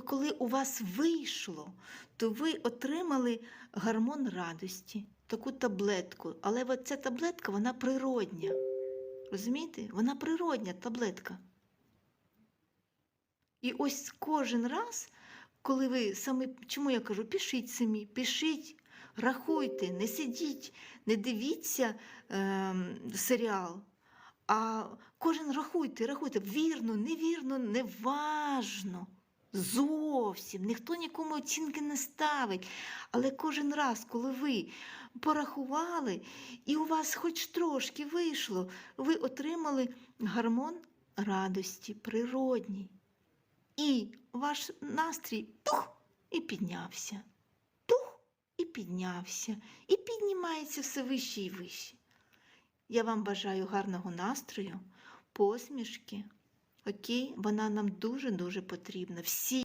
коли у вас вийшло, то ви отримали гормон радості, таку таблетку. Але ця таблетка вона природня. Розумієте? Вона природня таблетка. І ось кожен раз, коли ви саме, чому я кажу, пишіть самі, пишіть, рахуйте, не сидіть, не дивіться е, серіал, а кожен рахуйте, рахуйте, вірно, невірно, неважно. Зовсім ніхто нікому оцінки не ставить. Але кожен раз, коли ви порахували, і у вас хоч трошки вийшло, ви отримали гормон радості, природній. І ваш настрій пух і піднявся. Пух і піднявся. І піднімається все вище і вище. Я вам бажаю гарного настрою, посмішки. Окей, вона нам дуже-дуже потрібна. Всі